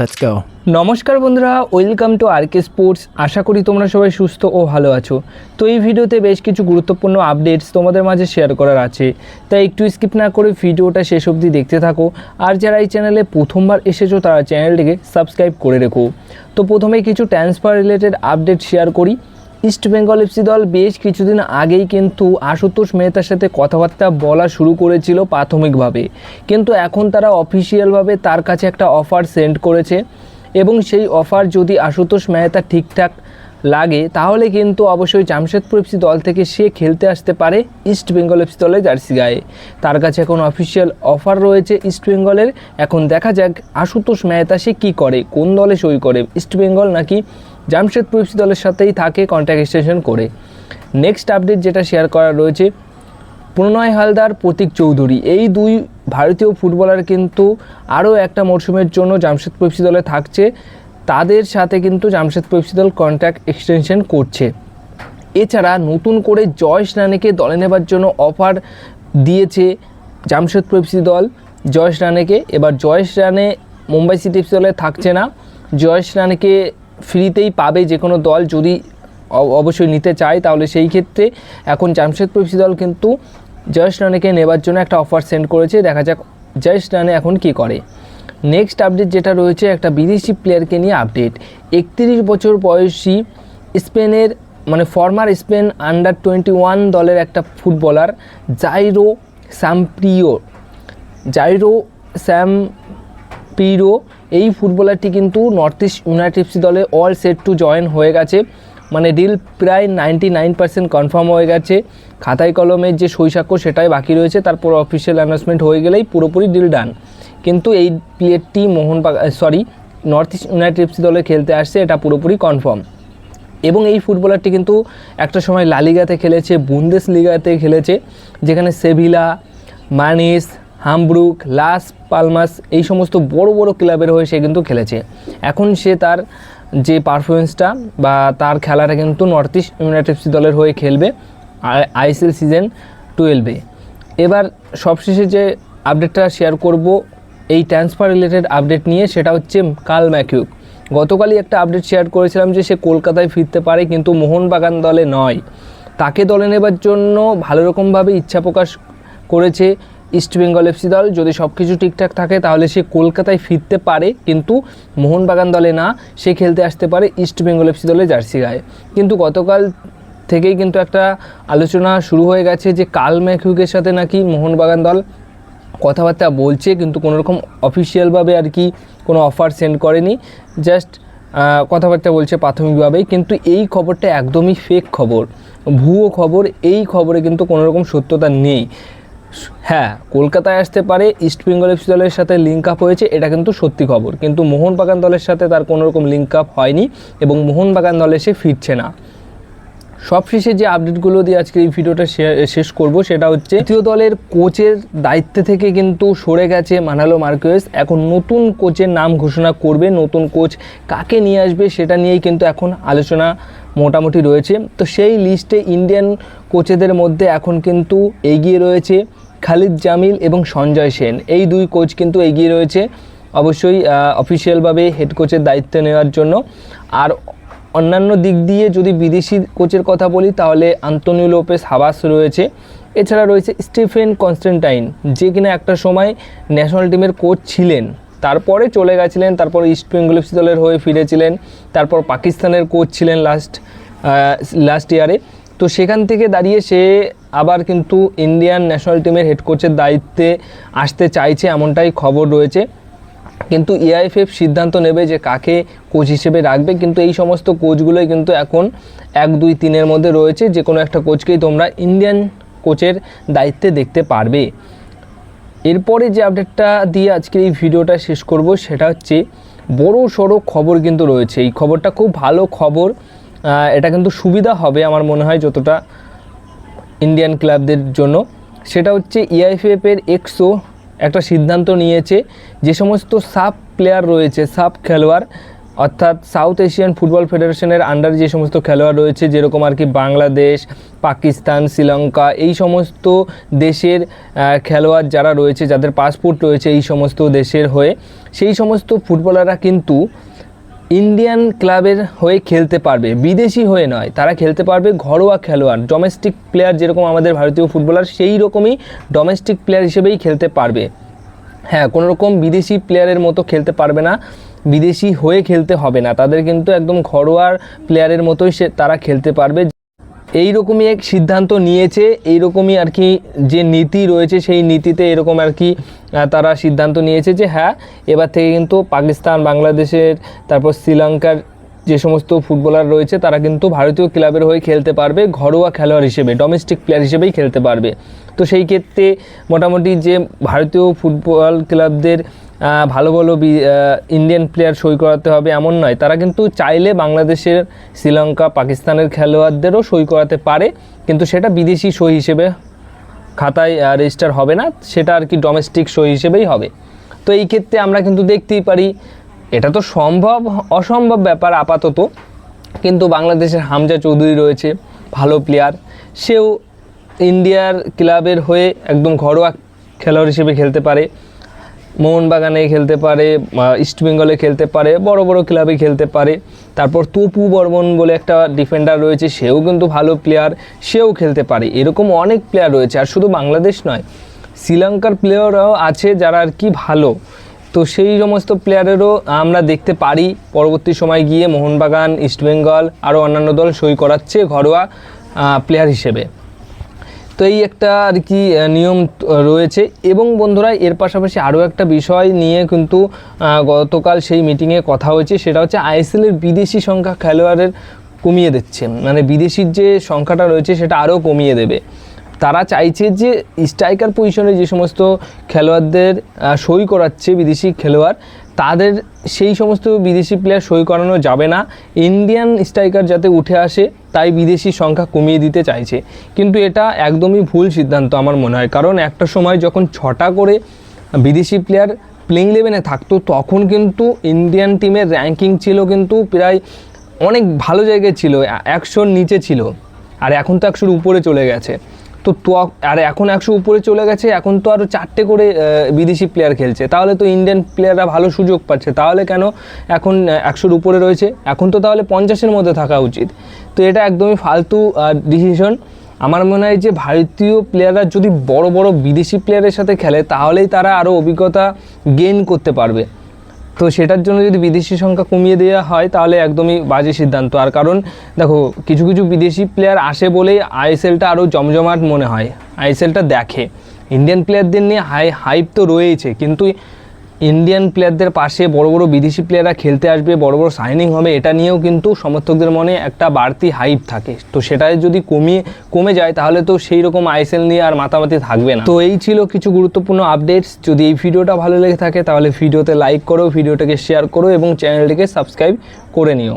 Let's go নমস্কার বন্ধুরা, welcome to RK sports. আশা করি তোমরা সবাই সুস্থ ও ভালো আছো। তো এই ভিডিওতে বেশ কিছু গুরুত্বপূর্ণ আপডেটস তোমাদের মাঝে শেয়ার করার আছে। তাই একটু স্কিপ না করে ভিডিওটা শেষ অবধি দেখতে থাকো। আর যারা এই চ্যানেলে প্রথমবার এসেছ, তারা চ্যানেলটিকে সাবস্ক্রাইব করে রেখো। তো প্রথমে কিছু ট্রান্সফার রিলেটেড আপডেট শেয়ার করি। ইস্ট বেঙ্গল এফসি দল বেশ কিছুদিন আগেই কিন্তু আশুতোষ মেহতার সাথে কথাবার্তা বলা শুরু করেছিল প্রাথমিকভাবে। কিন্তু এখন তারা অফিসিয়ালভাবে তার কাছে একটা অফার সেন্ড করেছে এবং সেই অফার যদি আশুতোষ মেহতা ঠিকঠাক লাগে, তাহলে কিন্তু অবশ্যই জামশেদপুর এফসি দল থেকে সে খেলতে আসতে পারে ইস্ট বেঙ্গল এফসি দলে জার্সি গায়ে। তার কাছে এখন অফিসিয়াল অফার রয়েছে ইস্ট বেঙ্গলের। এখন দেখা যাক আশুতোষ মেহতা সে কী করে, কোন দলে সই করে, ইস্ট বেঙ্গল নাকি জামশেদপুর এফসি দলের সাথেই থাকে কন্ট্যাক্ট এক্সটেনশন করে। নেক্সট আপডেট যেটা শেয়ার করা রয়েছে, প্রণয় হালদার, প্রতীক চৌধুরী। এই দুই ভারতীয় ফুটবলার কিন্তু আরও একটা মরশুমের জন্য জামশেদপুর এফসি দলে থাকছে। তাদের সাথে কিন্তু জামশেদপুর এফসি দল কন্ট্যাক্ট এক্সটেনশন করছে। এছাড়া নতুন করে জয়েশ রানেকে দলে নেবার জন্য অফার দিয়েছে জামশেদপুর এফসি দল। জয়েশ রানেকে এবার জয়েশ রানে মুম্বাই সিটি এফসি দলে থাকছে না। জয়েশ রানেকে ফ্রিতেই পাবে যে কোনো দল যদি অবশ্যই নিতে চায়, তাহলে সেই ক্ষেত্রে এখন জামশেদপুর এফসি দল কিন্তু জয়েশ রানেকে নেবার জন্য একটা অফার সেন্ড করেছে। দেখা যাক জয়েশ রানে এখন কি করে। নেক্সট আপডেট যেটা রয়েছে, একটা বিদেশি প্লেয়ারকে নিয়ে আপডেট একত্রিশ বছর বয়সী স্পেনের মানে former Spain under twenty one দলের একটা footballer Jairo Samperio Jairo Samperio এই ফুটবলারটি কিন্তু নর্থ ইস্ট ইউনাইটেড এফসি দলে অল সেট টু জয়েন হয়ে গেছে। মানে ডিল প্রায় নাইনটি নাইন পার্সেন্ট কনফার্ম হয়ে গেছে। খাতায় কলমের যে সৈসাক্ষ্য সেটাই বাকি রয়েছে, তারপর অফিসিয়াল অ্যানাউন্সমেন্ট হয়ে গেলেই পুরোপুরি ডিল ডান কিন্তু এই প্লেয়ারটি Mohan sorry North East United FC দলে খেলতে আসছে, এটা পুরোপুরি কনফার্ম এবং এই ফুটবলারটি কিন্তু একটা সময় লালিগাতে খেলেছে বুন্দেস লিগাতে খেলেছে, যেখানে সেভিলা মানিস হামব্রুক, লাস পালমাস এই সমস্ত বড় বড় ক্লাবের হয়ে সে কিন্তু খেলেছে। এখন সে তার যে পারফরমেন্সটা বা তার খেলাটা কিন্তু নর্থ ইস্ট ইউনাইটেড দলের হয়ে খেলবে আইএসএল সিজন টুয়েলভে এবার সবশেষে যে আপডেটটা শেয়ার করব, এই ট্রান্সফার রিলেটেড আপডেট নিয়ে সেটা হচ্ছে কাল ম্যাকিউক গতকালই একটা আপডেট শেয়ার করেছিলাম যে সে কলকাতায় ফিরতে পারে, কিন্তু মোহনবাগান দলে নয়। তাকে দলে নেবার জন্য ভালো রকমভাবে ইচ্ছা প্রকাশ করেছে ইস্ট বেঙ্গল এফসি দল যদি সব কিছু ঠিকঠাক থাকে, তাহলে সে কলকাতায় ফিরতে পারে, কিন্তু মোহনবাগান দলে না, সে খেলতে আসতে পারে ইস্ট বেঙ্গল এফসি দলে জার্সি গায়ে। কিন্তু গতকাল থেকেই কিন্তু একটা আলোচনা শুরু হয়ে গেছে যে কাল ম্যাকিউকের সাথে নাকি মোহনবাগান দল কথাবার্তা বলছে, কিন্তু কোনো রকম অফিসিয়ালভাবে আর কি কোনো অফার সেন্ড করেনি। জাস্ট কথাবার্তা বলছে প্রাথমিকভাবেই, কিন্তু এই খবরটা একদমই ফেক খবর। ভুয়ো খবর, এই খবরে কিন্তু কোনো রকম সত্যতা নেই। হ্যাঁ কলকাতায় আসতে পারে ইস্ট বেঙ্গল এফসি দলের সাথে লিঙ্ক আপ হয়েছে, এটা কিন্তু সত্যি খবর। কিন্তু মোহনবাগান দলের সাথে তার কোনো রকম লিঙ্ক আপ হয়নি এবং মোহনবাগান দলে সে ফিরছে না। সবশেষে যে আপডেটগুলো দিয়ে আজকে এই ভিডিওটা শেষ করব, সেটা হচ্ছে তৃতীয় দলের কোচের দায়িত্ব থেকে কিন্তু সরে গেছে মানালো মার্কেস। এখন নতুন কোচের নাম ঘোষণা করবে, নতুন কোচ কাকে নিয়ে আসবে সেটা নিয়েই কিন্তু এখন আলোচনা মোটামুটি রয়েছে। তো সেই লিস্টে ইন্ডিয়ান কোচেদের মধ্যে এখন কিন্তু এগিয়ে রয়েছে। খালিদ জামিল এবং সঞ্জয় সেন। এই দুই কোচ কিন্তু এগিয়ে রয়েছে অবশ্যই অফিসিয়ালভাবে হেড কোচের দায়িত্ব নেওয়ার জন্য। আর অন্যান্য দিক দিয়ে যদি বিদেশি কোচের কথা বলি, তাহলে আন্তনিও লোপেস হাবাস রয়েছে। এছাড়া রয়েছে স্টিফেন কনস্ট্যান্টাইন যে কিনা একটা সময় ন্যাশনাল টিমের কোচ ছিলেন। তারপরে চলে গেছিলেন, তারপর ইস্ট বেঙ্গল দলের হয়ে ফিরেছিলেন, তারপর পাকিস্তানের কোচ ছিলেন লাস্ট লাস্ট ইয়ারে তো সেখান থেকে দাঁড়িয়ে সে আবার কিন্তু ইন্ডিয়ান ন্যাশনাল টিমের হেড কোচের দায়িত্বে আসতে চাইছে, এমনটাই খবর রয়েছে। কিন্তু এআইএফএফ সিদ্ধান্ত নেবে যে কাকে কোচ হিসেবে রাখবে, কিন্তু এই সমস্ত কোচগুলোই কিন্তু এখন এক, দুই, তিনের মধ্যে রয়েছে। যে কোনো একটা কোচকেই তোমরা ইন্ডিয়ান কোচের দায়িত্বে দেখতে পারবে। এরপরে যে আপডেটটা দিয়ে আজকের এই ভিডিওটা শেষ করব, সেটা হচ্ছে বড় সড়ো খবর কিন্তু রয়েছে। এই খবরটা খুব ভালো খবর। এটা কিন্তু সুবিধা হবে আমার মনে হয় যতটা ইন্ডিয়ান ক্লাবদের জন্য। সেটা হচ্ছে E ইআইএফএফ এর এক্সো একটা সিদ্ধান্ত নিয়েছে যে সমস্ত সাব প্লেয়ার রয়েছে সাব খেলোয়াড়, অর্থাৎ সাউথ এশিয়ান ফুটবল ফেডারেশনের আন্ডার যে সমস্ত খেলোয়াড় রয়েছে, যেরকম আর কি বাংলাদেশ পাকিস্তান শ্রীলঙ্কা এই সমস্ত দেশের খেলোয়াড় যারা রয়েছে, যাদের পাসপোর্ট রয়েছে এই সমস্ত দেশের হয়ে, সেই সমস্ত ফুটবলাররা কিন্তু ইন্ডিয়ান ক্লাবের হয়ে খেলতে পারবে, বিদেশি হয়ে নয়, তারা খেলতে পারবে ঘরোয়া খেলোয়াড় ডোমেস্টিক প্লেয়ার যেরকম আমাদের ভারতীয় ফুটবলার সেই রকমই ডোমেস্টিক প্লেয়ার হিসেবেই খেলতে পারবে। হ্যাঁ কোনো রকম বিদেশি প্লেয়ারের মতো খেলতে পারবে না, বিদেশি হয়ে খেলতে হবে না, তাদের কিন্তু একদম ঘরোয়ার প্লেয়ারের মতোই সে, তারা খেলতে পারবে। এই রকমই এক সিদ্ধান্ত নিয়েছে এই রকমই আর কি যে নীতি রয়েছে সেই নীতিতে এরকম আর কি তারা সিদ্ধান্ত নিয়েছে যে হ্যাঁ এবার থেকে কিন্তু পাকিস্তান, বাংলাদেশের, তারপর শ্রীলঙ্কার যে সমস্ত ফুটবলার রয়েছে, তারা কিন্তু ভারতীয় ক্লাবের হয়ে খেলতে পারবে, ঘরোয়া খেলোয়াড় হিসেবে ডোমেস্টিক প্লেয়ার হিসেবেই খেলতে পারবে। তো সেই ক্ষেত্রে মোটামুটি যে ভারতীয় ফুটবল ক্লাবদের ভালো ভালো ইন্ডিয়ান প্লেয়ার সই করাতে হবে এমন নয়। তারা কিন্তু চাইলে বাংলাদেশের শ্রীলঙ্কা, পাকিস্তানের খেলোয়াড়দেরও সই করাতে পারে, কিন্তু সেটা বিদেশি সই হিসেবে খাতায় রেজিস্টার হবে না। সেটা আর কি ডোমেস্টিক সই হিসেবেই হবে। তো এই ক্ষেত্রে আমরা কিন্তু দেখতেই পারি, এটা তো সম্ভব, অসম্ভব ব্যাপার আপাতত। কিন্তু বাংলাদেশের হামজা চৌধুরী রয়েছে, ভালো প্লেয়ার সেও ইন্ডিয়ার ক্লাবের হয়ে একদম ঘরোয়া খেলোয়াড় হিসেবে খেলতে পারে। মোহনবাগানে খেলতে পারে ইস্টবেঙ্গলে খেলতে পারে, বড় বড় ক্লাবে খেলতে পারে। তারপর তপু বর্মন বলে একটা ডিফেন্ডার রয়েছে, সেও কিন্তু ভালো প্লেয়ার সেও খেলতে পারে। এরকম অনেক প্লেয়ার রয়েছে, আর শুধু বাংলাদেশ নয় শ্রীলঙ্কার প্লেয়াররাও আছে যারা আর কি ভালো। তো সেই সমস্ত প্লেয়ারেরও আমরা দেখতে পারি। পরবর্তী সময় গিয়ে মোহনবাগান ইস্টবেঙ্গল আরও অন্যান্য দল সই করাচ্ছে ঘরোয়া প্লেয়ার হিসেবে। তো এই একটা আর কি নিয়ম রয়েছে। এবং বন্ধুরা, এর পাশাপাশি আরও একটা বিষয় নিয়ে কিন্তু গতকাল সেই মিটিংয়ে কথা হয়েছে। সেটা হচ্ছে আইএসএলের বিদেশি সংখ্যা খেলোয়াড়ের কমিয়ে দিচ্ছে। মানে বিদেশির যে সংখ্যাটা রয়েছে, সেটা আরও কমিয়ে দেবে। তারা চাইছে যে স্ট্রাইকার পজিশনে যে সমস্ত খেলোয়াড়দের সই করাচ্ছে বিদেশি খেলোয়াড় তাদের সেই সমস্ত বিদেশি প্লেয়ার সই করানো যাবে না। ইন্ডিয়ান স্ট্রাইকার যাতে উঠে আসে, তাই বিদেশি সংখ্যা কমিয়ে দিতে চাইছে। কিন্তু এটা একদমই ভুল সিদ্ধান্ত আমার মনে হয়। কারণ একটা সময় যখন ছটা করে বিদেশি প্লেয়ার প্লেইং ইলেভেনে থাকতো, তখন কিন্তু ইন্ডিয়ান টিমের র্যাঙ্কিং ছিল কিন্তু প্রায় অনেক ভালো জায়গায় ছিল, একশোর নিচে ছিল। আর এখন তো একশোর উপরে চলে গেছে। তো আর এখন একশো উপরে চলে গেছে, এখন তো আরও চারটে করে বিদেশি প্লেয়ার খেলছে। তাহলে তো ইন্ডিয়ান প্লেয়াররা ভালো সুযোগ পাচ্ছে। তাহলে কেন এখন একশোর উপরে রয়েছে? এখন তো তাহলে পঞ্চাশের মধ্যে থাকা উচিত। তো এটা একদমই ফালতু ডিসিশন আমার মনে হয় যে ভারতীয় প্লেয়াররা যদি বড় বড় বিদেশি প্লেয়ারের সাথে খেলে, তাহলেই তারা আরও অভিজ্ঞতা গেইন করতে পারবে। তো সেটার জন্য যদি বিদেশি সংখ্যা কমিয়ে দেওয়া হয়, তাহলে একদমই বাজে সিদ্ধান্ত। আর কারণ, দেখো, কিছু কিছু বিদেশি প্লেয়ার আসে বলেই আইএসএলটা আরও জমজমাট মনে হয়। আইএসএলটা দেখে। ইন্ডিয়ান প্লেয়ারদের নিয়ে হাই হাইপ তো রয়েছে কিন্তু ইন্ডিয়ান প্লেয়ারদের পাশে বড় বড় বিদেশি প্লেয়াররা খেলতে আসবে, বড় বড় সাইনিং হবে, এটা নিয়েও কিন্তু সমর্থকদের মনে একটা বাড়তি হাইপ থাকে। তো সেটাই যদি কমিয়ে, কমে যায়, তাহলে তো সেই রকম আইএসএল নিয়ে আর মাতামাতি থাকবে না। তো এই ছিল কিছু গুরুত্বপূর্ণ আপডেটস যদি এই ভিডিওটা ভালো লেগে থাকে, তাহলে ভিডিওতে লাইক করো, ভিডিওটাকে শেয়ার করো এবং চ্যানেলটিকে সাবস্ক্রাইব করে নিও।